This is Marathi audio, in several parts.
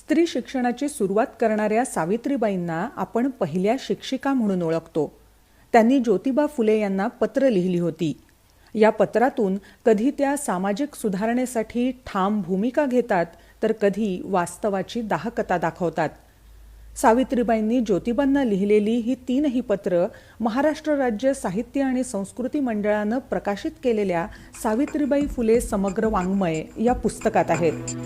स्त्री शिक्षणाची सुरुवात करणाऱ्या सावित्रीबाईंना आपण पहिल्या शिक्षिका म्हणून ओळखतो. त्यांनी ज्योतिबा फुले यांना पत्र लिहिली होती. या पत्रातून कधी त्या सामाजिक सुधारणेसाठी ठाम भूमिका घेतात तर कधी वास्तवाची दाहकता दाखवतात. सावित्रीबाईंनी ज्योतिबांना लिहिलेली ही तीनही पत्र महाराष्ट्र राज्य साहित्य आणि संस्कृती मंडळानं प्रकाशित केलेल्या सावित्रीबाई फुले समग्र वाङ्मय या पुस्तकात आहेत.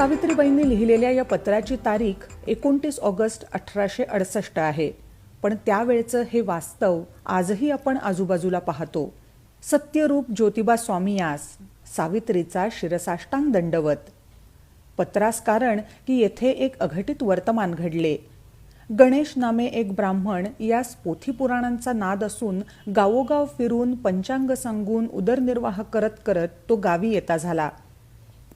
सावित्रीबाईंनी लिहिलेल्या या पत्राची तारीख एकोणतीस ऑगस्ट अठराशे अडसष्ट आहे. पण त्यावेळचं हे वास्तव आजही आपण आजूबाजूला पाहतो. सत्यरूप ज्योतिबा स्वामियास सावित्रीचा शिरसाष्टांग दंडवत. पत्रास कारण की येथे एक अघटित वर्तमान घडले. गणेश नामे एक ब्राह्मण यास पोथीपुराणांचा नाद असून गावोगाव फिरून पंचांग सांगून उदरनिर्वाह करत करत तो गावी येता झाला.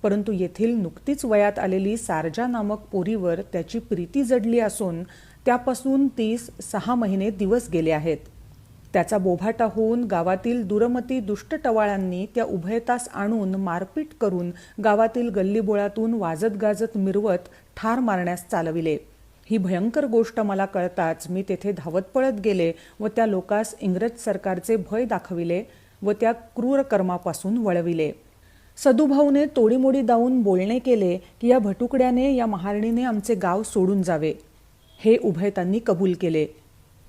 परंतु येथील नुकतीच वयात आलेली सारजा नामक पोरीवर त्याची प्रीती जडली असून त्यापासून तीस सहा महिने दिवस गेले आहेत. त्याचा बोभाटा होऊन गावातील दुरमती दुष्ट टवाळांनी त्या उभयतास आणून मारपीट करून गावातील गल्लीबोळातून वाजत गाजत मिरवत ठार मारण्यास चालविले. ही भयंकर गोष्ट मला कळताच मी तेथे धावत पळत गेले व त्या लोकास इंग्रज सरकारचे भय दाखविले व त्या क्रूर कर्मापासून वळविले. सदुभाऊने तोडीमोडी दावून बोलणे केले की या भटुकड्याने या महारणीने आमचे गाव सोडून जावे. हे उभयतांनी कबूल केले.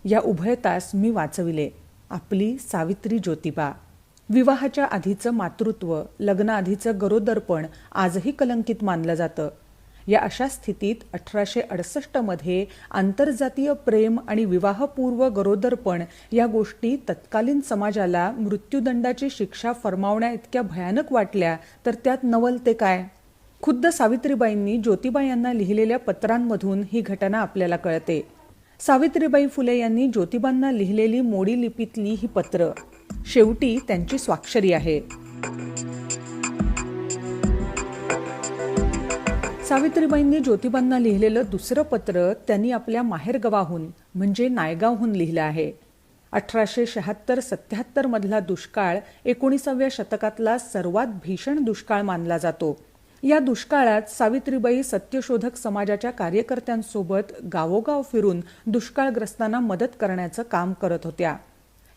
या उभयतास मी वाचविले. आपली सावित्री ज्योतिबा. विवाहाच्या आधीचं मातृत्व लग्नाआधीचं गरोदरपण आजही कलंकित मानलं जातं. या अशा स्थितीत अठराशे अडसष्टमध्ये आंतरजातीय प्रेम आणि विवाहपूर्व गरोदरपण या गोष्टी तत्कालीन समाजाला मृत्यूदंडाची शिक्षा फरमावण्या इतक्या भयानक वाटल्या तर त्यात नवलते काय? खुद्द सावित्रीबाईंनी ज्योतिबा यांना लिहिलेल्या पत्रांमधून ही घटना आपल्याला कळते. सावित्रीबाई फुले यांनी ज्योतिबांना लिहिलेली मोडी लिपीतली ही पत्र. शेवटी त्यांची स्वाक्षरी आहे. सावित्रीबाईंनी ज्योतिबांना लिहिलेलं दुसरं पत्र त्यांनी आपल्या माहेरगावाहून म्हणजे नायगावहून लिहिलं आहे. अठराशे शहात्तर सत्याहत्तर मधला दुष्काळ एकोणीसाव्या शतकातला सर्वात भीषण दुष्काळ मानला जातो. या दुष्काळात सावित्रीबाई सत्यशोधक समाजाच्या कार्यकर्त्यांसोबत गावोगाव फिरून दुष्काळग्रस्तांना मदत करण्याचं काम करत होत्या.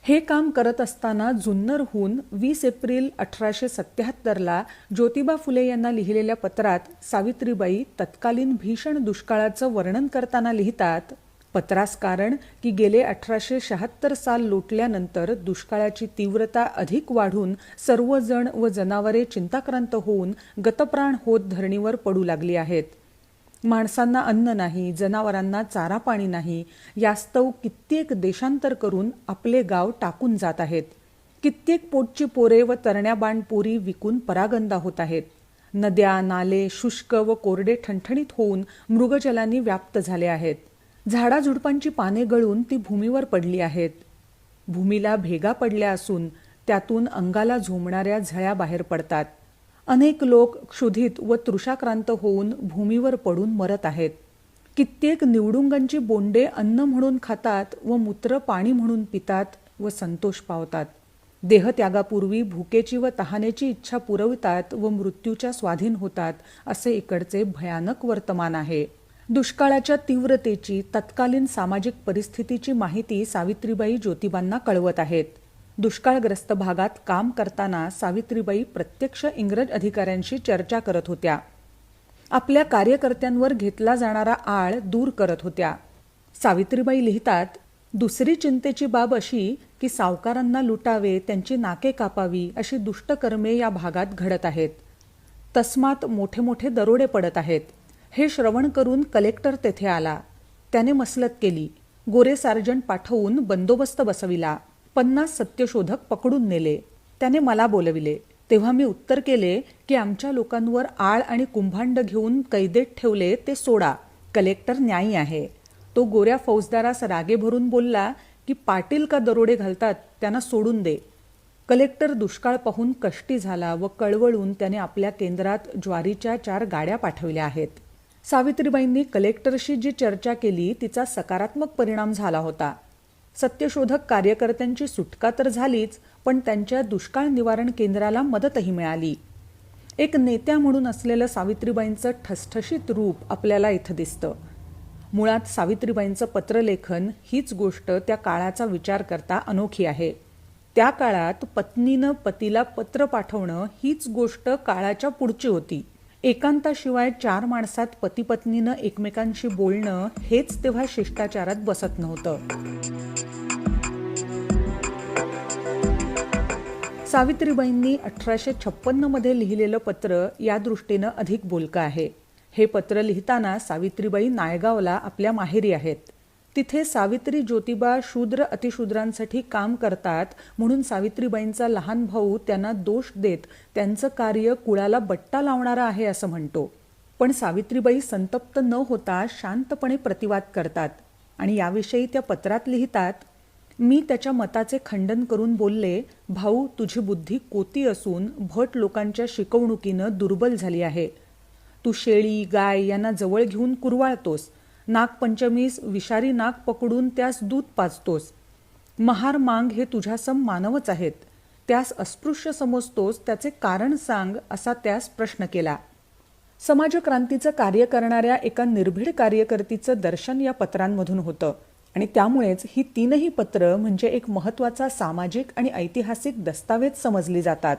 हे काम करत असताना जुन्नरहून वीस एप्रिल अठराशे सत्याहत्तरला ज्योतिबा फुले यांना लिहिलेल्या पत्रात सावित्रीबाई तत्कालीन भीषण दुष्काळाचं वर्णन करताना लिहितात पत्रास कारण की गेले अठराशे शहात्तर साल लोटल्यानंतर दुष्काळाची तीव्रता अधिक वाढून सर्वजण व जनावरे चिंताक्रांत होऊन गतप्राण होत धरणीवर पडू लागली आहेत. माणसांना अन्न नाही जनावरांना चारा पाणी नाही यास्तव कित्येक देशांतर करून आपले गाव टाकून जात आहेत. कित्येक पोटची पोरे व तरण्या पोरी विकून परागंदा होत आहेत. नद्या नाले शुष्क व कोरडे ठणठणीत होऊन मृगजलांनी व्याप्त झाले आहेत. झाडाझुडपांची पाने गळून ती भूमीवर पडली आहेत. भूमीला भेगा पडल्या असून त्यातून अंगाला झोंबणाऱ्या झळ्या बाहेर पडतात. अनेक लोक क्षुधित व तृषाक्रांत होऊन भूमीवर पडून मरत आहेत. कित्येक निवडुंगांची बोंडे अन्न म्हणून खातात व मूत्र पाणी म्हणून पितात व संतोष पावतात. देहत्यागापूर्वी भुकेची व तहानेची इच्छा पुरवितात व मृत्यूच्या स्वाधीन होतात असे इकडचे भयानक वर्तमान आहे. दुष्काळाच्या तीव्रतेची तत्कालीन सामाजिक परिस्थितीची माहिती सावित्रीबाई ज्योतिबांना कळवत आहेत. दुष्काळग्रस्त भागात काम करताना सावित्रीबाई प्रत्यक्ष इंग्रज अधिकाऱ्यांशी चर्चा करत होत्या. आपल्या कार्यकर्त्यांवर घेतला जाणारा आळ दूर करत होत्या. सावित्रीबाई लिहितात दुसरी चिंतेची बाब अशी की सावकारांना लुटावे त्यांची नाके कापावी अशी दुष्टकर्मे या भागात घडत आहेत. तस्मात मोठे मोठे दरोडे पडत आहेत. हे श्रवण करून कलेक्टर तेथे आला. त्याने मसलत केली. गोरे सार्जंट पाठवून बंदोबस्त बसविला. पन्नास सत्यशोधक पकडून नेले. त्याने मला बोलविले. तेव्हा मी उत्तर केले की आमच्या लोकांवर आळ आणि कुंभांड घेऊन कैदेत ठेवले ते सोडा. कलेक्टर न्यायी आहे. तो गोऱ्या फौजदारास रागे भरून बोलला की पाटील का दरोडे घालतात त्यांना सोडून दे. कलेक्टर दुष्काळ पाहून कष्टी झाला व कळवळून त्याने आपल्या केंद्रात ज्वारीच्या चार गाड्या पाठवल्या आहेत. सावित्रीबाईंनी कलेक्टरशी जी चर्चा केली तिचा सकारात्मक परिणाम झाला होता. सत्यशोधक कार्यकर्त्यांची सुटका तर झालीच पण त्यांच्या दुष्काळ निवारण केंद्राला मदतही मिळाली. एक नेत्या म्हणून असलेलं सावित्रीबाईंचं ठसठशीत रूप आपल्याला इथं दिसतं. मुळात सावित्रीबाईंचं पत्रलेखन हीच गोष्ट त्या काळाचा विचार करता अनोखी आहे. त्या काळात पत्नीनं पतीला पत्र पाठवणं हीच गोष्ट काळाच्या पुढची होती. एकांताशिवाय चार माणसात पतीपत्नीनं एकमेकांशी बोलणं हेच तेव्हा शिष्टाचारात बसत नव्हतं. सावित्रीबाईंनी अठराशे छप्पन्नमध्ये लिहिलेलं पत्र या दृष्टीनं अधिक बोलकं आहे. हे पत्र लिहिताना सावित्रीबाई नायगावला आपल्या माहेरी आहेत. तिथे सावित्री ज्योतिबा शूद्र अतिशूद्रांसाठी काम करतात. म्हणून सावित्रीबाईंचा लहान भाऊ त्यांना दोष देत त्यांचं कार्य कुळाला बट्टा लावणारा आहे असं म्हणतो. पण सावित्रीबाई संतप्त न होता शांतपणे प्रतिवाद करतात आणि याविषयी त्या पत्रात लिहितात मी त्याच्या मताचे खंडन करून बोलले भाऊ तुझी बुद्धी कोती असून भट लोकांच्या शिकवणुकीनं दुर्बल झाली आहे. तू शेळी गाय यांना जवळ घेऊन कुरवाळतोस. नागपंचमीस विषारी नाग पकडून त्यास दूध पाजतोस. महार मांग हे तुझ्यासम मानवच आहेत. त्यास अस्पृश्य समजतोस त्याचे कारण सांग असा त्यास प्रश्न केला. समाजक्रांतीचं कार्य करणाऱ्या एका निर्भीड कार्यकर्तीचं दर्शन या पत्रांमधून होतं. आणि त्यामुळेच ही तीनही पत्र म्हणजे एक महत्त्वाचा सामाजिक आणि ऐतिहासिक दस्तावेज समजली जातात.